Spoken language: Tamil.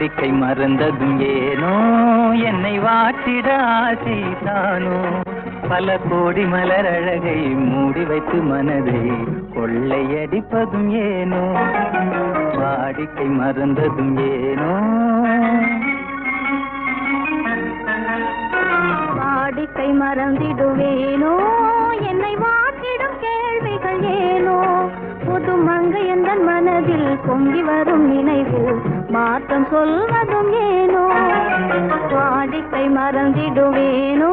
நம்பிக்கை மறந்ததும் ஏனோ? என்னை வாட்டிட ஆசைதானோ பல கோடி மலர் அழகை மூடி வைத்து மனதை கொள்ளையடிப்பதும் ஏனோ? வாடிக்கை மறந்ததும் ஏனோ? வாடிக்கை மறந்திடுவேனோ? என்னை வாட்டிடும் கேள்விகள் ஏனோ? புது மங்கை எந்த மனதில் பொங்கி வரும் நினைவில் மாற்றம் சொல்வதும் ஏனோ? வாடிக்கை மறந்திடுவேனோ?